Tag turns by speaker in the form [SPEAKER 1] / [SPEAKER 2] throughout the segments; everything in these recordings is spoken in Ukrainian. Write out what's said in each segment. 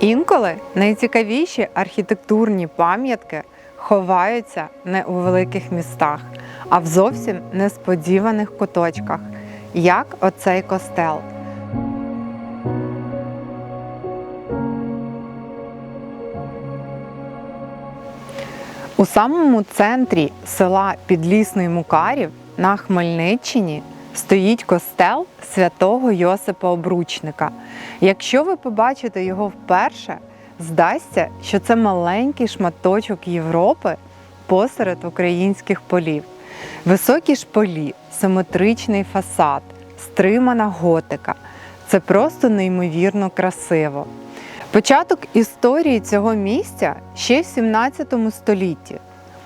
[SPEAKER 1] Інколи найцікавіші архітектурні пам'ятки ховаються не у великих містах, а в зовсім несподіваних куточках, як оцей костел. У самому центрі села Підлісний Мукарів на Хмельниччині стоїть костел святого Йосипа Обручника. Якщо ви побачите його вперше, здасться, що це маленький шматочок Європи посеред українських полів. Високі шполі, симетричний фасад, стримана готика. Це просто неймовірно красиво. Початок історії цього місця ще в 17 столітті.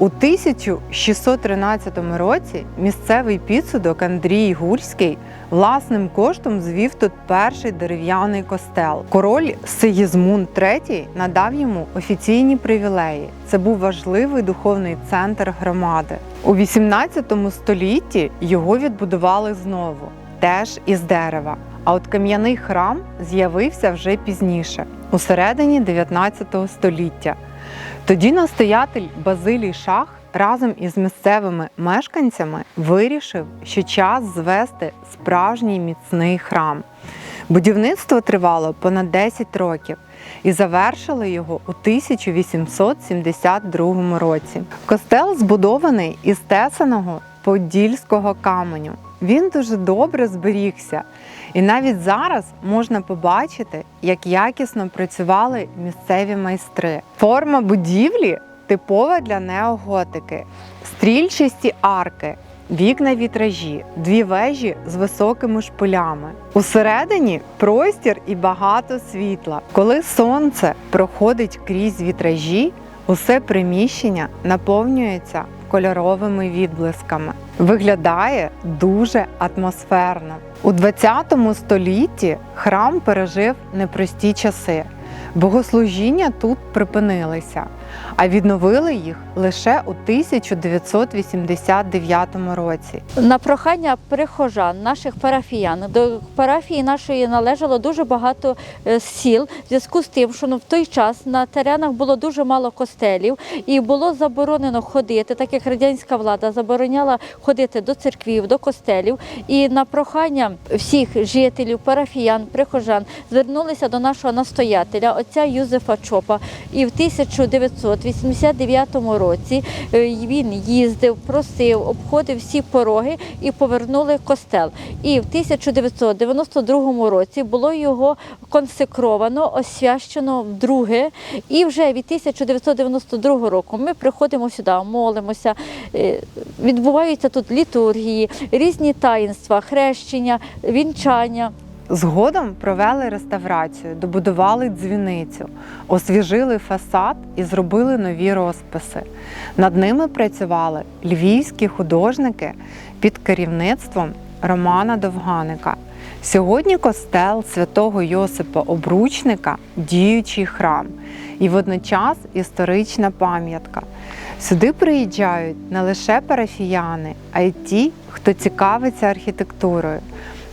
[SPEAKER 1] У 1613 році місцевий підсудок Андрій Гурський власним коштом звів тут перший дерев'яний костел. Король Сигізмунд III надав йому офіційні привілеї. Це був важливий духовний центр громади. У 18 столітті його відбудували знову, теж із дерева. А от кам'яний храм з'явився вже пізніше, у середині 19 століття. Тоді настоятель Базилій Шах разом із місцевими мешканцями вирішив, що час звести справжній міцний храм. Будівництво тривало понад 10 років і завершили його у 1872 році. Костел збудований із тесаного подільського каменю. Він дуже добре зберігся, і навіть зараз можна побачити, як якісно працювали місцеві майстри. Форма будівлі типова для неоготики, стрільчасті арки, вікна вітражі, дві вежі з високими шпилями. Усередині простір і багато світла. Коли сонце проходить крізь вітражі, усе приміщення наповнюється кольоровими відблисками. Виглядає дуже атмосферно. У 20 столітті храм пережив непрості часи. Богослужіння тут припинилися, а відновили їх лише у 1989 році.
[SPEAKER 2] На прохання прихожан, наших парафіян, до парафії нашої належало дуже багато е, сіл, в зв'язку з тим, що ну, в той час на теренах було дуже мало костелів і було заборонено ходити, так як радянська влада забороняла ходити до церквів, до костелів. І на прохання всіх жителів, парафіян, прихожан звернулися до нашого настоятеля, отця Юзефа Чопа. І в 1989 році е, він їздив, просив, обходив всі пороги і повернули костел. І в 1992 році було його консекровано, освящено вдруге. І вже від 1992 року ми приходимо сюди, молимося. е, Відбуваються тут літургії, різні таїнства, хрещення, вінчання.
[SPEAKER 1] Згодом провели реставрацію, добудували дзвіницю, освіжили фасад і зробили нові розписи. Над ними працювали львівські художники під керівництвом Романа Довганика. Сьогодні костел святого Йосипа Обручника діючий храм і водночас історична пам'ятка. Сюди приїжджають не лише парафіяни, а й ті, хто цікавиться архітектурою,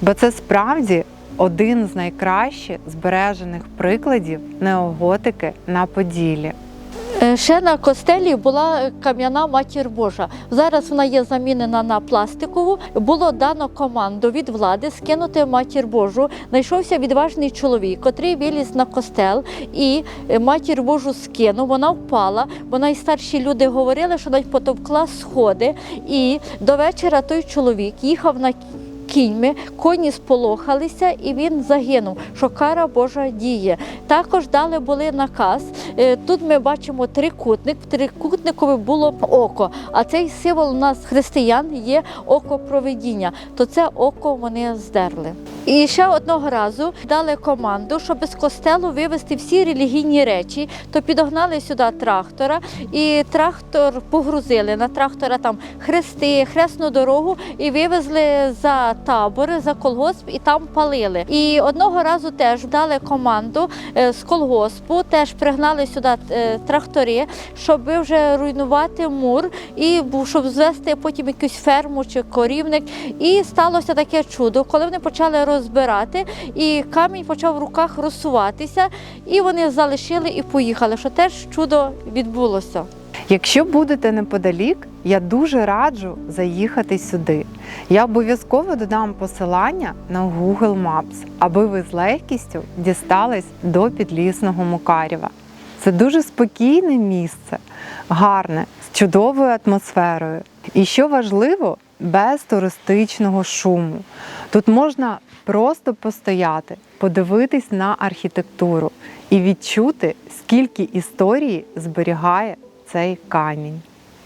[SPEAKER 1] бо це справді один з найкраще збережених прикладів неоготики на Поділлі.
[SPEAKER 2] Е, Ще на костелі була кам'яна матір Божа. Зараз вона є замінена на пластикову. Було дано команду від влади скинути матір Божу. Знайшовся відважний чоловік, котрий виліз на костел і е, матір Божу скинув. Вона впала, бо найстарші люди говорили, що навіть потовкла сходи. І до вечора той чоловік їхав на кіньми, коні сполохалися, і він загинув. Що кара Божа діє. Також дали були наказ. е, Тут ми бачимо трикутник. В трикутникові було око. А цей символ у нас християн є око провидіння. То це око вони здерли. І ще одного разу дали команду, щоб з костелу вивезти всі релігійні речі, то підогнали сюди трактора, і трактор погрузили на трактора там хрести, хресну дорогу і вивезли за табори, за колгосп і там палили. І одного разу теж дали команду з колгоспу, теж пригнали сюди е, трактори, щоб вже руйнувати мур і щоб звести потім якусь ферму чи корівник. І сталося таке чудо, коли вони почали розбирати, і камінь почав в руках розсуватися, і вони залишили і поїхали. Що теж чудо відбулося.
[SPEAKER 1] Якщо будете неподалік, я дуже раджу заїхати сюди. Я обов'язково додам посилання на Google Maps, аби ви з легкістю дістались до підлісного Мукарєва. Це дуже спокійне місце, гарне, з чудовою атмосферою. І що важливо, без туристичного шуму. Тут можна просто постояти, подивитись на архітектуру і відчути, скільки історії зберігає цей камінь.